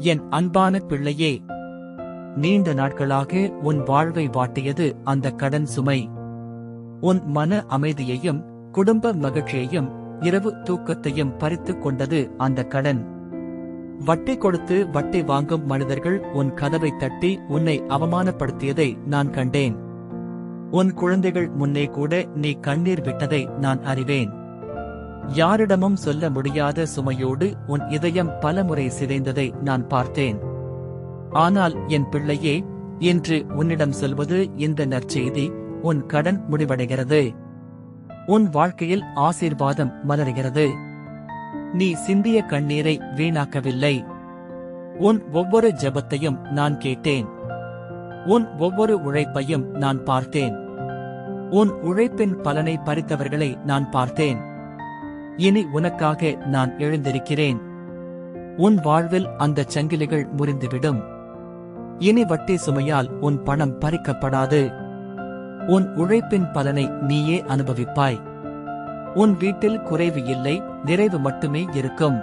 என் அன்பான பிள்ளையே நீண்ட நாட்களாக உன் வாழ்வை வாட்டியது அந்த கடன் சுமை. உன் மன அமைதியையும் குடும்ப மகிழ்ச்சியையும் இரவு தூக்கத்தையும் பறித்துக் கொண்டது அந்த கடன். வட்டி கொடுத்து வட்டி வாங்கும் மனிதர்கள் உன் கதவை தட்டி உன்னை அவமானப்படுத்தியதை நான் கண்டேன். உன் குழந்தைகள் முன்னே கூட நீ கண்ணீர் விட்டதை நான் அறிவேன். யாரிடமும் சொல்ல முடியாத சுமையோடு உன் இதயம் பலமுறை சிதைந்ததை நான் பார்த்தேன். ஆனால் என் பிள்ளையே இன்று உன்னிடம் சொல்வது இந்த நற்செய்தி உன் கடன் முடிவடைகிறது. உன் வாழ்க்கையில் ஆசீர்வாதம் மலர்கிறது. நீ சிந்திய கண்ணீரை வீணாக்கவில்லை. உன் ஒவ்வொரு ஜெபத்தையும் நான் கேட்டேன். உன் ஒவ்வொரு உழைப்பையும் நான் பார்த்தேன். உன் உழைப்பின் பலனை பறித்தவர்களை நான் பார்த்தேன். இனி உனக்காக நான் எழுந்திருக்கிறேன். உன் வாழ்வில் அந்த சங்கிலிகள் முறிந்துவிடும். இனி வட்டி சுமையால் உன் பணம் பறிக்கப்படாது. உன் உழைப்பின் பலனை நீயே அனுபவிப்பாய். உன் வீட்டில் குறைவு இல்லை நிறைவு மட்டுமே இருக்கும்.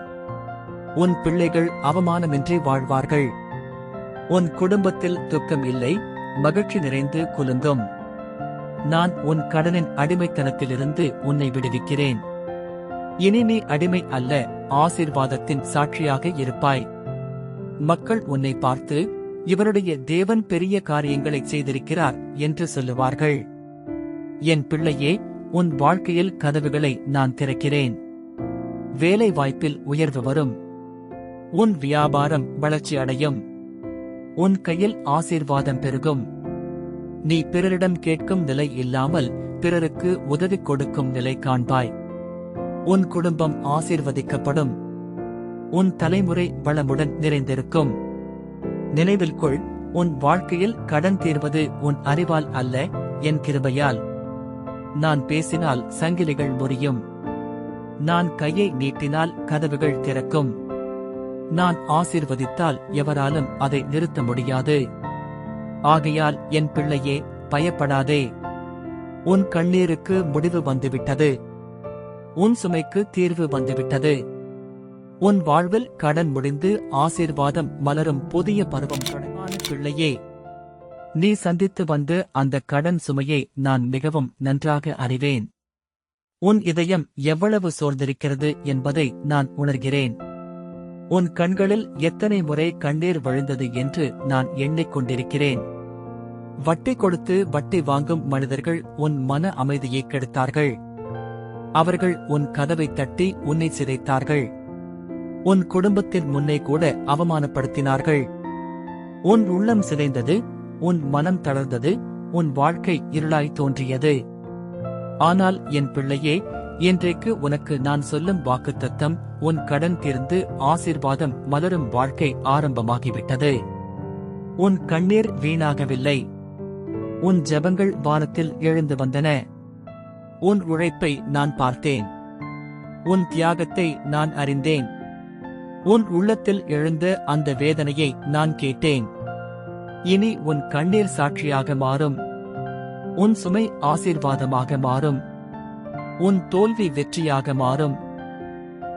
உன் பிள்ளைகள் அவமானமின்றி வாழ்வார்கள். உன் குடும்பத்தில் துக்கம் இல்லை மகிழ்ச்சி நிறைந்து குலுங்கும். நான் உன் கடனின் அடிமைத்தனத்திலிருந்து உன்னை விடுவிக்கிறேன். இனி நீ அடிமை அல்ல ஆசீர்வாதத்தின் சாட்சியாக இருப்பாய். மக்கள் உன்னை பார்த்து இவருடைய தேவன் பெரிய காரியங்களை செய்திருக்கிறார் என்று சொல்லுவார்கள். என் பிள்ளையே உன் வாழ்க்கையில் கதவுகளை நான் திறக்கிறேன். வேலை வாய்ப்பில் உயர்வு வரும். உன் வியாபாரம் வளர்ச்சி அடையும். உன் கையில் ஆசீர்வாதம் பெருகும். நீ பிறரிடம் கேட்கும் நிலை இல்லாமல் பிறருக்கு உதவி கொடுக்கும் நிலை காண்பாய். உன் குடும்பம் ஆசீர்வதிக்கப்படும். உன் தலைமுறை வளமுடன் நிறைந்திருக்கும். நினைவில் கொள் உன் வாழ்க்கையில் கடன் தீர்வது உன் அறிவால் அல்ல என் கிருபையால். நான் பேசினால் சங்கிலிகள் முறியும். நான் கையை நீட்டினால் கதவுகள் திறக்கும். நான் ஆசீர்வதித்தால் எவராலும் அதை நிறுத்த முடியாது. ஆகையால் என் பிள்ளையே பயப்படாதே. உன் கண்ணீருக்கு முடிவு வந்துவிட்டது. உன் சுமைக்கு தீர்வு வந்துவிட்டது. உன் வாழ்வில் கடன் முடிந்து ஆசீர்வாதம் மலரும் புதிய பருவம் தொடர்பான பிள்ளையே. நீ சந்தித்து வந்து அந்த கடன் சுமையை நான் மிகவும் நன்றாக அறிவேன். உன் இதயம் எவ்வளவு சோர்ந்திருக்கிறது என்பதை நான் உணர்கிறேன். உன் கண்களில் எத்தனை முறை கண்ணீர் வழிந்தது என்று நான் எண்ணிக்கொண்டிருக்கிறேன். வட்டி கொடுத்து வட்டி வாங்கும் மனிதர்கள் உன் மன அமைதியை கெடுத்தார்கள். அவர்கள் உன் கதவை தட்டி உன்னை சிதைத்தார்கள். உன் குடும்பத்தின் முன்னே கூட அவமானப்படுத்தினார்கள். உன் உள்ளம் சிதைந்தது உன் மனம் தளர்ந்தது உன் வாழ்க்கை இருளாய் தோன்றியது. ஆனால் என் பிள்ளையே இன்றைக்கு உனக்கு நான் சொல்லும் வாக்குத்தத்தம் உன் கடன் தீர்ந்து ஆசீர்வாதம் மலரும் வாழ்க்கை ஆரம்பமாகிவிட்டது. உன் கண்ணீர் வீணாகவில்லை. உன் ஜெபங்கள் வானத்தில் எழுந்து வந்தன. உன் உழைப்பை நான் பார்த்தேன். உன் தியாகத்தை நான் அறிந்தேன். உன் உள்ளத்தில் எழுந்த அந்த வேதனையை நான் கேட்டேன். இனி உன் கண்ணீர் சாட்சியாக மாறும். உன் சுமை ஆசீர்வாதமாக மாறும். உன் தோல்வி வெற்றியாக மாறும்.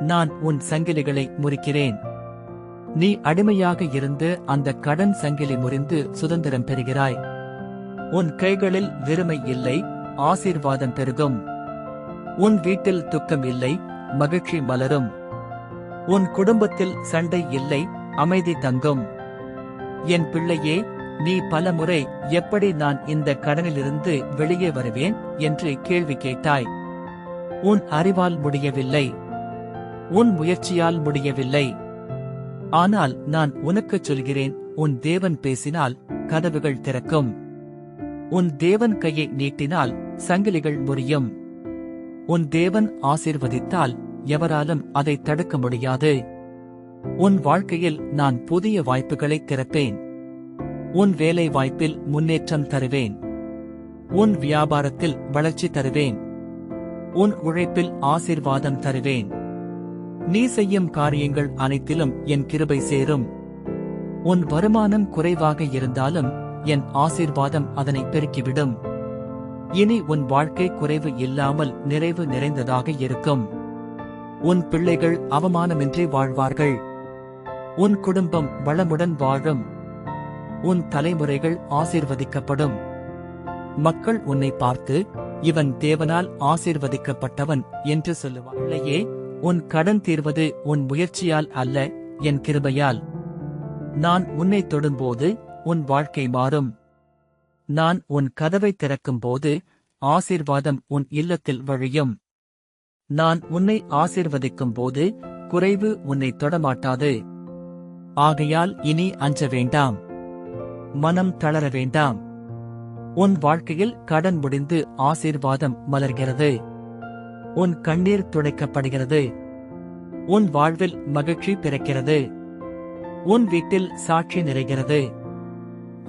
நான் உன் சங்கிலிகளை முறிக்கிறேன். நீ அடிமையாக இருந்து அந்த கடன் சங்கிலி முறிந்து சுதந்திரம் பெறுகிறாய். உன் கைகளில் வெறுமை இல்லை. ஆசீர்வாதம் பெருகும். உன் வீட்டில் துக்கம் இல்லை மகிழ்ச்சி மலரும். உன் குடும்பத்தில் சண்டை இல்லை அமைதி தங்கும். என் பிள்ளையே நீ பல முறை எப்படி நான் இந்த கடனிலிருந்து வெளியே வருவேன் என்று கேள்வி கேட்டாய். உன் அறிவால் முடியவில்லை. உன் முயற்சியால் முடியவில்லை. ஆனால் நான் உனக்குச் சொல்கிறேன் உன் தேவன் பேசினால் கதவுகள் திறக்கும். உன் தேவன் கையை நீட்டினால் சங்கிலிகள் முறியும். உன் தேவன் ஆசிர்வதித்தால் எவராலும் அதை தடுக்க முடியாது. உன் வாழ்க்கையில் நான் புதிய வாய்ப்புகளை திறப்பேன். உன் வேலை வாய்ப்பில் முன்னேற்றம் தருவேன். உன் வியாபாரத்தில் வளர்ச்சி தருவேன். உன் உழைப்பில் ஆசீர்வாதம் தருவேன். நீ செய்யும் காரியங்கள் அனைத்திலும் என் கிருபை சேரும். உன் வருமானம் குறைவாக இருந்தாலும் என் ஆசீர்வாதம் அதனை பெருக்கிவிடும். இனி உன் வாழ்க்கை குறைவு இல்லாமல் நிறைவு நிறைந்ததாக இருக்கும். உன் பிள்ளைகள் அவமானமின்றி வாழ்வார்கள். உன் குடும்பம் வளமுடன் வாழும். உன் தலைமுறைகள் ஆசீர்வதிக்கப்படும். மக்கள் உன்னை பார்த்து இவன் தேவனால் ஆசீர்வதிக்கப்பட்டவன் என்று சொல்லுவார்களையே உன் கடன் தீர்வது உன் முயற்சியால் அல்ல என் கிருபையால். நான் உன்னை தொடும்போது உன் வாழ்க்கை மாறும். நான் உன் கதவை திறக்கும்போது ஆசீர்வாதம் உன் இல்லத்தில் வழியும். நான் உன்னை ஆசீர்வதிக்கும் போது குறைவு உன்னை தொடமாட்டாது. ஆகையால் இனி அஞ்ச வேண்டாம். மனம் தளர வேண்டாம். உன் வாழ்க்கையில் கடன் முடிந்து ஆசீர்வாதம் மலர்கிறது. உன் கண்ணீர் துடைக்கப்படுகிறது. உன் வாழ்வில் மகிழ்ச்சி பிறக்கிறது. உன் வீட்டில் சாட்சி நிறைகிறது.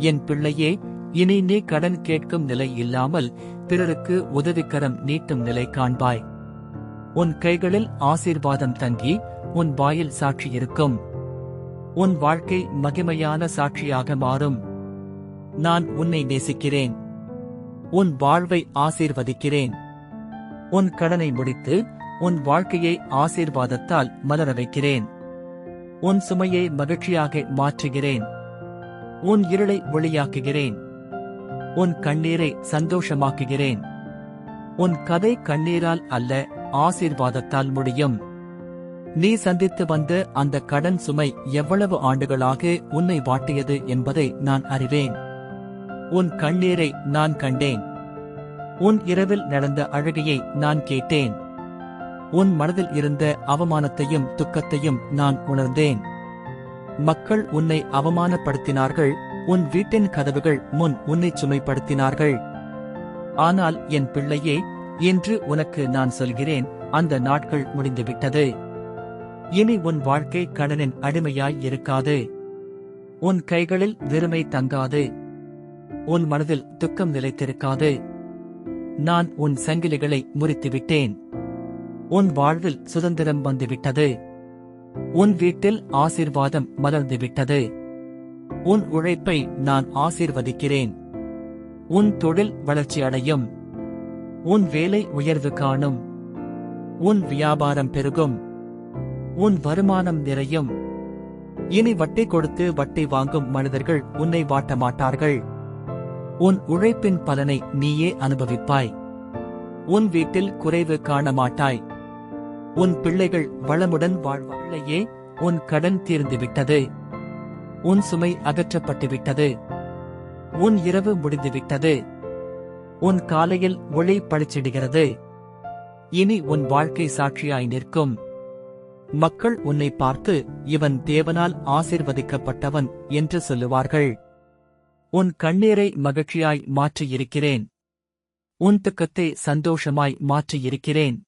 என் பிள்ளையே இனி நீ கடன் கேட்கும் நிலை இல்லாமல் பிறருக்கு உதவிக்கரம் நீட்டும் நிலை காண்பாய். உன் கைகளில் ஆசீர்வாதம் தங்கி உன் வாயில் சாட்சி இருக்கும். உன் வாழ்க்கை மகிமையான சாட்சியாக மாறும். நான் உன்னை நேசிக்கிறேன். உன் வாழ்வை ஆசீர்வதிக்கிறேன். உன் கடனை முடித்து உன் வாழ்க்கையை ஆசீர்வாதத்தால் மலர வைக்கிறேன். உன் சுமையை மகிழ்ச்சியாக மாற்றுகிறேன். உன் இருளை ஒளியாக்குகிறேன். உன் கண்ணீரை சந்தோஷமாக்குகிறேன். உன் கதை கண்ணீரால் அல்ல ஆசீர்வாதத்தால் முடியும். நீ சந்தித்து வந்த அந்த கடன் சுமை எவ்வளவு ஆண்டுகளாக உன்னை வாட்டியது என்பதை நான் அறிவேன். உன் கண்ணீரை நான் கண்டேன். உன் இரவில் நடந்த அழகையை நான் கேட்டேன். உன் மனதில் இருந்த அவமானத்தையும் துக்கத்தையும் நான் உணர்ந்தேன். மக்கள் உன்னை அவமானப்படுத்தினார்கள் உன் வீட்டின் கதவுகள் முன் உன்னை சுமைப்படுத்தினார்கள். ஆனால் என் பிள்ளையே என்று உனக்கு நான் சொல்கிறேன் அந்த நாட்கள் முடிந்துவிட்டது. இனி உன் வாழ்க்கை கடனின் அடிமையாய் இருக்காது. உன் கைகளில் வெறுமை தங்காது. உன் மனதில் துக்கம் நிலைத்திருக்காது. நான் உன் சங்கிலிகளை முறித்துவிட்டேன். உன் வாழ்வில் சுதந்திரம் வந்துவிட்டது. உன் வீட்டில் ஆசிர்வாதம் மலர்ந்துவிட்டது. உன் உழைப்பை நான் ஆசீர்வதிக்கிறேன். உன் தொழில் வளர்ச்சி அடையும் உன் வேலை உயர்வு காணும். உன் வியாபாரம் பெருகும். உன் வருமானம் நிறையும். இனி வட்டி கொடுத்து வட்டி வாங்கும் மனிதர்கள் உன்னை வாட்ட மாட்டார்கள். உன் உழைப்பின் பலனை நீயே அனுபவிப்பாய். உன் வீட்டில் குறைவு காண மாட்டாய். உன் பிள்ளைகள் வளமுடன் வாழ்வார்களையே உன் கடன் தீர்ந்துவிட்டது. உன் சுமை அகற்றப்பட்டுவிட்டது. உன் இரவு முடிந்துவிட்டது. உன் காலையில் ஒளி பளிச்சிடுகிறது. இனி உன் வாழ்க்கை சாட்சியாய் நிற்கும். மக்கள் உன்னை பார்த்து இவன் தேவனால் ஆசிர்வதிக்கப்பட்டவன் என்று சொல்லுவார்கள். உன் கண்ணீரை மகிழ்ச்சியாய் மாற்றியிருக்கிறேன். உன் துக்கத்தை சந்தோஷமாய் மாற்றியிருக்கிறேன்.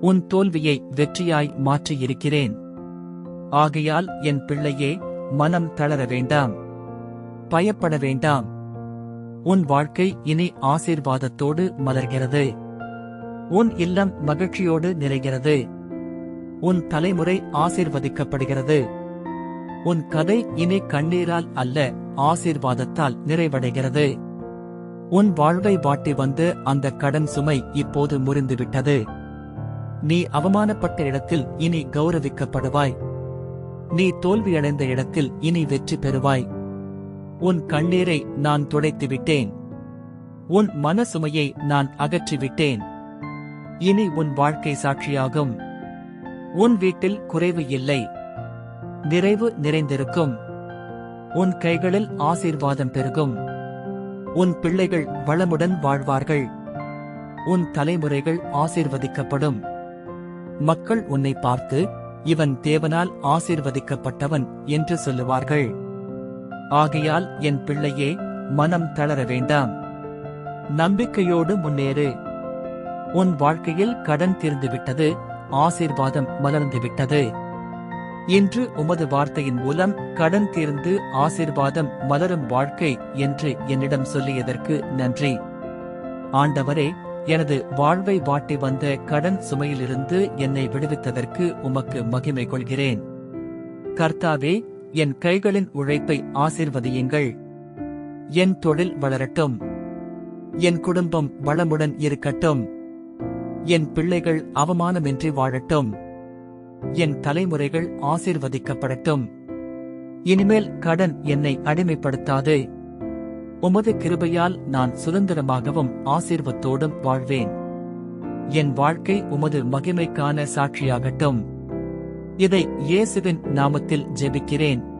உன் தோல்வியை வெற்றியாய் மாற்றியிருக்கிறேன். ஆகையால் என் பிள்ளையே மனம் தளர வேண்டாம். பயப்பட வேண்டாம். உன் வாழ்க்கை இனி ஆசீர்வாதத்தோடு மலர்கிறது. உன் இல்லம் மகிழ்ச்சியோடு நிறைகிறது. உன் தலைமுறை ஆசீர்வதிக்கப்படுகிறது. உன் கதை இனி கண்ணீரால் அல்ல ஆசீர்வாதத்தால் நிறைவடைகிறது. உன் வாழ்வை வாட்டி வந்து அந்த கடன் சுமை இப்போது முறிந்துவிட்டது. நீ அவமானப்பட்ட இடத்தில் இனி கௌரவிக்கப்படுவாய். நீ தோல்வியடைந்த இடத்தில் இனி வெற்றி பெறுவாய். உன் கண்ணீரை நான் துடைத்து விட்டேன் உன் மனசுமையை நான் அகற்றிவிட்டேன். இனி உன் வாழ்க்கை சாட்சியாகும். உன் வீட்டில் குறைவு இல்லை. நிறைவு நிறைந்திருக்கும். உன் கைகளில் ஆசீர்வாதம் பெருகும். உன் பிள்ளைகள் வளமுடன் வாழ்வார்கள். உன் தலைமுறைகள் ஆசீர்வதிக்கப்படும். மக்கள் உன்னை பார்த்து இவன் தேவனால் ஆசீர்வதிக்கப்பட்டவன் என்று சொல்லுவார்கள். ஆகையால் என் பிள்ளையே மனம் தளர வேண்டாம். நம்பிக்கையோடு முன்னேறு. உன் வாழ்க்கையில் கடன் தீர்ந்துவிட்டது ஆசீர்வாதம் மலர்ந்துவிட்டது இன்று உமது வார்த்தையின் மூலம் கடன் தீர்ந்து ஆசீர்வாதம் மலரும் வாழ்க்கை என்று என்னிடம் சொல்லியதற்கு நன்றி. ஆண்டவரே எனது வாழ்வை வாட்டி வந்த கடன் சுமையிலிருந்து என்னை விடுவித்ததற்கு உமக்கு மகிமை கொள்கிறேன். கர்த்தாவே என் கைகளின் உழைப்பை ஆசிர்வதியுங்கள். என் தொழில் வளரட்டும். என் குடும்பம் வளமுடன் இருக்கட்டும். என் பிள்ளைகள் அவமானமின்றி வாழட்டும். என் தலைமுறைகள் ஆசிர்வதிக்கப்படட்டும். இனிமேல் கடன் என்னை அடிமைப்படுத்தாது. உமது கிருபையால் நான் சுதந்திரமாகவும் ஆசீர்வத்தோடும் வாழ்வேன். என் வாழ்க்கை உமது மகிமைக்கான சாட்சியாகட்டும். இதை இயேசுவின் நாமத்தில் ஜெபிக்கிறேன்.